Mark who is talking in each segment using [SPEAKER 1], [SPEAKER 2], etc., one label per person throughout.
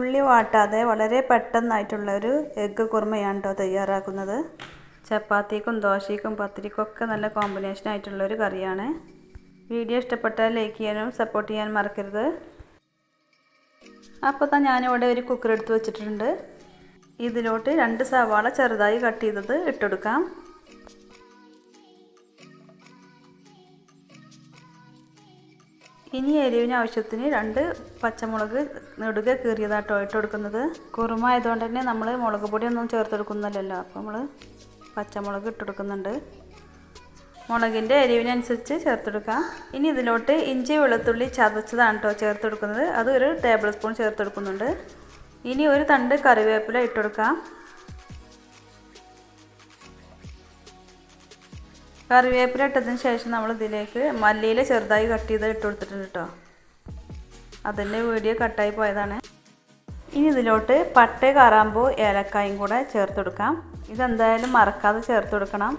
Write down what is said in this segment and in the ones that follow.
[SPEAKER 1] ഉള്ളി വാട്ടാതെ വളരെ പെട്ടെന്നായിട്ടുള്ള ഒരു എഗ്ഗ് കുറുമയാണ് കേട്ടോ തയ്യാറാക്കുന്നത്. ചപ്പാത്തിക്കും ദോശയ്ക്കും പത്തിരിക്കും ഒക്കെ നല്ല കോമ്പിനേഷൻ ആയിട്ടുള്ള ഒരു കറിയാണ്. വീഡിയോ ഇഷ്ടപ്പെട്ടാൽ ലൈക്ക് ചെയ്യാനും സപ്പോർട്ട് ചെയ്യാൻ മറക്കരുത്. അപ്പോൾ തന്നെ ഞാനിവിടെ ഒരു കുക്കർ എടുത്ത് വെച്ചിട്ടുണ്ട്. ഇതിലോട്ട് രണ്ട് സവാള ചെറുതായി കട്ട് ചെയ്തത് ഇട്ടെടുക്കാം. ഇനി എരിവിന് ആവശ്യത്തിന് രണ്ട് പച്ചമുളക് നെടുക കീറിയതാട്ടോ ഇട്ട് കൊടുക്കുന്നത്. കുറുമ ആയതുകൊണ്ട് തന്നെ നമ്മൾ മുളക് പൊടിയൊന്നും ചേർത്ത് കൊടുക്കുന്നില്ലല്ലോ അപ്പോൾ നമ്മൾ പച്ചമുളക് ഇട്ട് കൊടുക്കുന്നുണ്ട്. മുളകിന്റെ എരിവിനനുസരിച്ച് ചേർത്തെടുക്കാം. ഇനി ഇതിലോട്ട് ഇഞ്ചി വെളുത്തുള്ളി ചതച്ചതാണ് കേട്ടോ ചേർത്ത് കൊടുക്കുന്നത് അത് ഒരു ടേബിൾ സ്പൂൺ ചേർത്തെടുക്കുന്നുണ്ട്. ഇനി ഒരു തണ്ട് കറിവേപ്പില ഇട്ട് കറിവേപ്പില ഇട്ടതിന് ശേഷം നമ്മൾ ഇതിലേക്ക് മല്ലിയില ചെറുതായി കട്ട് ചെയ്ത് ഇട്ട് കൊടുത്തിട്ടുണ്ട് കേട്ടോ. അതിന്റെ വീഡിയോ കട്ടായി പോയതാണ്. ഇനി ഇതിലോട്ട് പട്ട കാറാമ്പൂ ഏലക്കായും കൂടെ ചേർത്ത് കൊടുക്കാം. ഇതെന്തായാലും മറക്കാതെ ചേർത്ത് കൊടുക്കണം.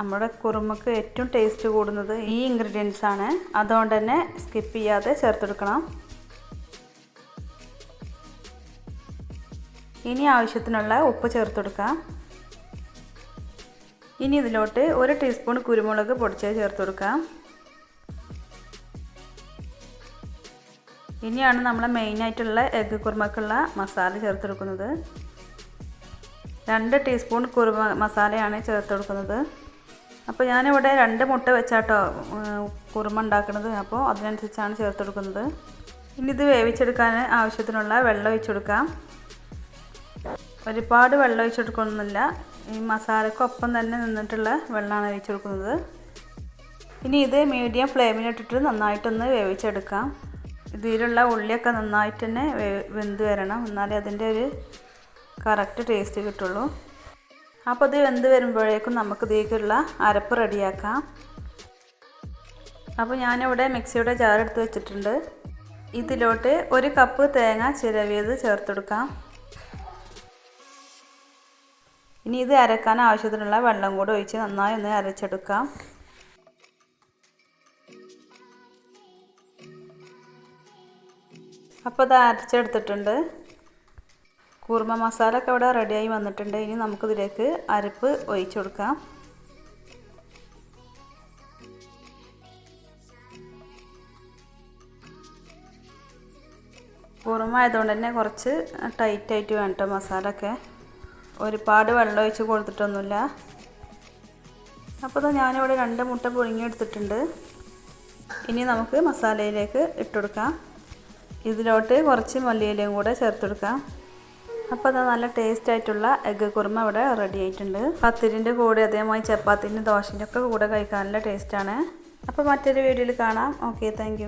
[SPEAKER 1] നമ്മുടെ കുറുമക്ക് ഏറ്റവും ടേസ്റ്റ് കൂടുന്നത് ഈ ഇൻഗ്രീഡിയൻസ് ആണ്. അതുകൊണ്ട് തന്നെ സ്കിപ്പ് ചെയ്യാതെ ചേർത്ത് കൊടുക്കണം. ഇനി ആവശ്യത്തിനുള്ള ഉപ്പ് ചേർത്ത് കൊടുക്കാം. ഇനി ഇതിലോട്ട് ഒരു ടീസ്പൂൺ കുരുമുളക് പൊടിച്ചത് ചേർത്ത് കൊടുക്കാം. ഇനിയാണ് നമ്മൾ മെയിനായിട്ടുള്ള എഗ്ഗ് കുറുമക്കുള്ള മസാല ചേർത്ത് കൊടുക്കുന്നത്. രണ്ട് ടീസ്പൂൺ കുറുമ മസാലയാണ് ചേർത്ത് കൊടുക്കുന്നത്. അപ്പോൾ ഞാനിവിടെ രണ്ട് മുട്ട വെച്ചാട്ടോ കുറുമ ഉണ്ടാക്കുന്നത് അപ്പോൾ അതിനനുസരിച്ചാണ് ചേർത്ത് കൊടുക്കുന്നത്. ഇനി ഇത് വേവിച്ചെടുക്കാൻ ആവശ്യത്തിനുള്ള വെള്ളം ഒഴിച്ചു കൊടുക്കാം. ഒരുപാട് വെള്ളം ഒഴിച്ചു കൊടുക്കണമെന്നില്ല ഈ മസാലക്കൊപ്പം തന്നെ നിന്നിട്ടുള്ള വെള്ളമാണ് ഒഴിച്ചു കൊടുക്കുന്നത് ഇനി ഇത് മീഡിയം ഫ്ലെയിമിലിട്ടിട്ട് നന്നായിട്ടൊന്ന് വേവിച്ചെടുക്കാം. ഇതിലുള്ള ഉള്ളിയൊക്കെ നന്നായിട്ട് തന്നെ വെന്ത് വരണം. എന്നാലേ അതിന്റെ ഒരു കറക്റ്റ് ടേസ്റ്റ് കിട്ടുള്ളൂ. അപ്പോൾ ഇത് വെന്ത് വരുമ്പോഴേക്കും നമുക്ക് ഇതിലേക്കുള്ള അരപ്പ് റെഡിയാക്കാം. അപ്പോൾ ഞാനിവിടെ മിക്സിയുടെ ജാർ എടുത്ത് വെച്ചിട്ടുണ്ട്. ഇതിലോട്ട് ഒരു കപ്പ് തേങ്ങ ചിരവിയത് ചേർത്തെടുക്കാം. ഇനി ഇത് അരക്കാൻ ആവശ്യത്തിനുള്ള വെള്ളം കൂടെ ഒഴിച്ച് നന്നായി ഒന്ന് അരച്ചെടുക്കാം. അപ്പോൾ ഇത് അരച്ചെടുത്തിട്ടുണ്ട്. കുറുമ മസാല ഒക്കെ ഇവിടെ റെഡിയായി വന്നിട്ടുണ്ട്. ഇനി നമുക്കിതിലേക്ക് അരപ്പ് ഒഴിച്ചു കൊടുക്കാം. കുറുമ ആയതുകൊണ്ട് തന്നെ കുറച്ച് ടൈറ്റായിട്ട് വേണം കേട്ടോ മസാല ഒക്കെ ഒരുപാട് വെള്ളം ഒഴിച്ച് കൊടുത്തിട്ടൊന്നുമില്ല. അപ്പോൾ ഞാനിവിടെ രണ്ട് മുട്ട പുഴുങ്ങിയെടുത്തിട്ടുണ്ട്. ഇനി നമുക്ക് മസാലയിലേക്ക് ഇട്ടുകൊടുക്കാം. ഇതിലോട്ട് കുറച്ച് മല്ലിയിലയും കൂടെ ചേർത്തെടുക്കാം. അപ്പോൾ അത് നല്ല ടേസ്റ്റ് ആയിട്ടുള്ള എഗ്ഗ് കുറുമ ഇവിടെ റെഡി ആയിട്ടുണ്ട്. പത്തിരിന്റെ കൂടെ അതേമായി ചപ്പാത്തിന്റെ ദോശന്റെ ഒക്കെ കൂടെ കഴിക്കാൻ നല്ല ടേസ്റ്റാണ് അപ്പോൾ മറ്റൊരു വീഡിയോയിൽ കാണാം. Okay thank